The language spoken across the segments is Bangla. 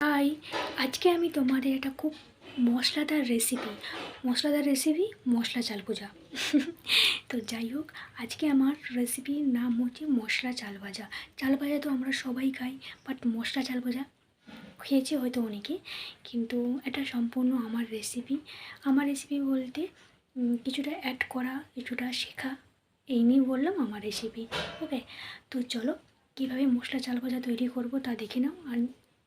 হাই আজকে আমি তোমাদের একটা খুব মশলাদার রেসিপি মশলাদার রেসিপি মশলা চাল ভাজা। তো যাই হোক, আজকে আমার রেসিপির নাম হচ্ছে মশলা চাল ভাজা। চাল ভাজা তো আমরা সবাই খাই বাট মশলা চাল ভাজা খেয়েছে হয়তো অনেকে, কিন্তু এটা সম্পূর্ণ আমার রেসিপি আমার রেসিপি বলতে কিছুটা অ্যাড করা, কিছুটা শেখা, এই নিয়ে বললাম আমার রেসিপি ওকে তো চলো, কীভাবে মশলা চাল ভাজা তৈরি করব তা দেখে নাও, আর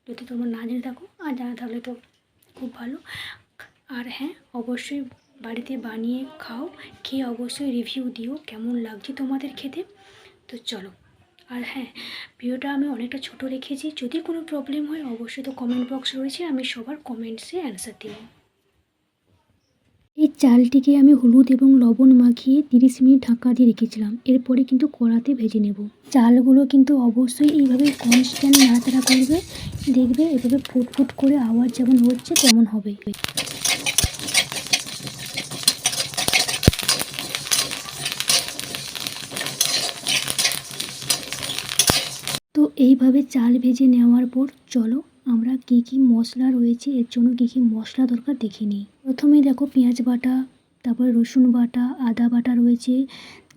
যদি তোমরা না জেনে থাকো, আর জানা থাকলে তো খুব ভালো। আর হ্যাঁ অবশ্যই বাড়িতে বানিয়ে খাও, খেয়ে অবশ্যই রিভিউ দিও, কেমন লাগছে তোমাদের খেতে। তো চলো। আর হ্যাঁ ভিডিওটা আমি অনেকটা ছোট রেখেছি, যদি কোনো প্রবলেম হয় অবশ্যই তো কমেন্ট বক্স রয়েছে, আমি সবার কমেন্টসে অ্যান্সার দেবো। এই চালটিকে আমি হলুদ এবং লবণ মাখিয়ে তিরিশ মিনিট ঢাকা দিয়ে রেখেছিলাম। এরপরে কিন্তু কড়াতে ভেজে নেব। চালগুলো কিন্তু অবশ্যই এইভাবে কনস্ট্যান্ট নাড়াচাড়া করবে। দেখবে এভাবে ফুট ফুট করে আওয়াজ যেমন হচ্ছে তেমন হবে তো এইভাবে চাল ভেজে নেওয়ার পর চলো আমরা কী কী মশলা রয়েছে, এর জন্য কী কী মশলা দরকার দেখে নিই। প্রথমে দেখো পেঁয়াজ বাটা, তারপর রসুন বাটা, আদা বাটা রয়েছে,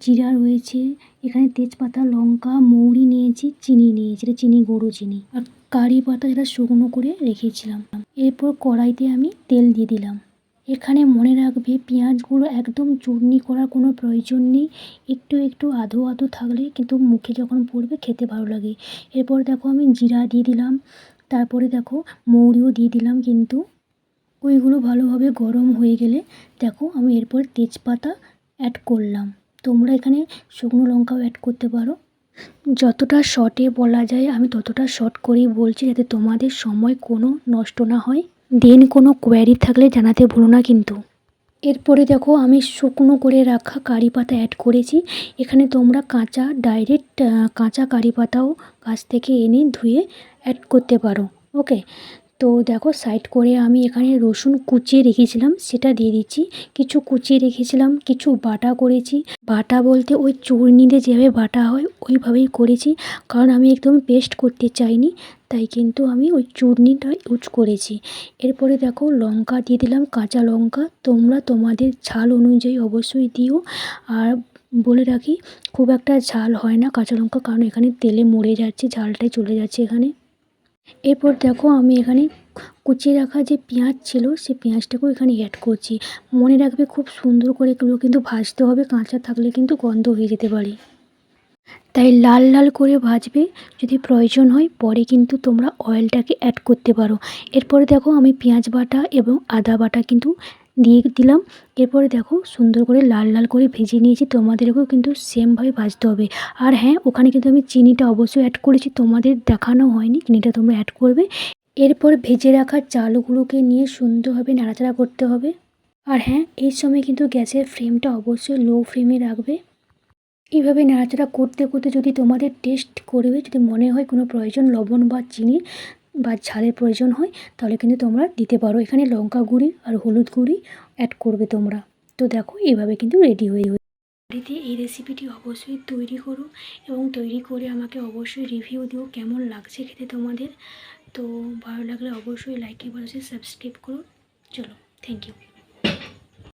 জিরা রয়েছে, এখানে তেজপাতা, লঙ্কা, মৌরি নিয়েছি, চিনি নিয়েছি, এটা চিনি গরু চিনি, আর কারি পাতা যেটা শুকনো করে রেখেছিলাম। এরপর কড়াইতে আমি তেল দিয়ে দিলাম। এখানে মনে রাখবে, পেঁয়াজগুলো একদম চূর্ণি করার কোনো প্রয়োজন নেই। একটু একটু আধো আধো থাকলে কিন্তু মুখে যখন পড়বে খেতে ভালো লাগে। এরপর দেখো আমি জিরা দিয়ে দিলাম। তারপরে দেখো মৌরিও দিয়ে দিলাম কিন্তু ওইগুলো ভালোভাবে গরম হয়ে গেলে দেখো আমি এরপর তেজপাতা অ্যাড করলাম। তোমরা এখানে শুকনো লঙ্কাও অ্যাড করতে পারো। যতটা শর্টে বলা যায়, আমি ততটা শর্ট করেই বলছি যাতে তোমাদের সময় কোনো নষ্ট না হয়। দেন কোনো কোয়ারি থাকলে জানাতে ভুলো না কিন্তু। এরপরে দেখো, আমি শুকনো করে রাখা কারি পাতা অ্যাড করেছি। এখানে তোমরা কাঁচা ডাইরেক্ট কাঁচা কারি পাতাও গাছ থেকে এনে ধুয়ে অ্যাড করতে পারো। ওকে তো দেখো সাইড করে আমি এখানে রসুন কুচিয়ে রেখেছিলাম, সেটা দিয়ে দিচ্ছি। কিছু কুচিয়ে রেখেছিলাম, কিছু বাটা করেছি। বাটা বলতে ওই চূর্ণিতে যেভাবে বাটা হয়, ওইভাবেই করেছি। কারণ আমি একদম পেস্ট করতে চাইনি, তাই কিন্তু আমি ওই চূর্ণিটা ইউজ করেছি। এরপরে দেখো লঙ্কা দিয়ে দিলাম, কাঁচা লঙ্কা। তোমরা তোমাদের ঝাল অনুযায়ী অবশ্যই দিও। আর বলে রাখি, খুব একটা ঝাল হয় না কাঁচা লঙ্কা, কারণ এখানে তেলে মরে যাচ্ছে, ঝালটাই চলে যাচ্ছে এখানে। এরপর দেখো আমি এখানে কুচিয়ে রাখা যে পেঁয়াজ ছিল, সে পেঁয়াজটাকেও এখানে অ্যাড করছি। মনে রাখবে খুব সুন্দর করে এগুলো কিন্তু ভাজতে হবে, কাঁচা থাকলে কিন্তু গন্ধ হয়ে যেতে পারে। তাই লাল লাল করে ভাজবে, যদি প্রয়োজন হয় পরে কিন্তু তোমরা অয়েলটাকে অ্যাড করতে পারো। এরপরে দেখো আমি পেঁয়াজ বাটা এবং আদা বাটা কিন্তু দিয়ে দিলাম। এরপরে দেখো সুন্দর করে লাল লাল করে ভেজে নিয়েছি। তোমাদেরকেও কিন্তু সেমভাবে ভাজতে হবে। আর হ্যাঁ ওখানে কিন্তু আমি চিনিটা অবশ্যই অ্যাড করেছি। তোমাদের দেখানো হয়নি, চিনিটা তোমরা অ্যাড করবে। এরপর ভেজে রাখা চালগুলোকে নিয়ে সুন্দরভাবে নাড়াচাড়া করতে হবে। আর হ্যাঁ এই সময় কিন্তু গ্যাসের ফ্লেমটা অবশ্যই লো ফ্লেমে রাখবে। এইভাবে নাড়াচাড়া করতে করতে যদি তোমাদের টেস্ট করবে, যদি মনে হয় কোনো প্রয়োজন লবণ বা চিনি বা ঝালের প্রয়োজন হয়, তাহলে কিন্তু তোমরা দিতে পারো। এখানে লঙ্কা গুঁড়ি আর হলুদ গুঁড়ি অ্যাড করবে তোমরা। তো দেখো, এভাবে কিন্তু রেডি হয়ে বাড়িতে এই রেসিপিটি অবশ্যই তৈরি করো এবং তৈরি করে আমাকে অবশ্যই রিভিউ দিও, কেমন লাগছে খেতে তোমাদের। তো ভালো লাগলে অবশ্যই লাইক এবং সাবস্ক্রাইব করো। চলো থ্যাংক ইউ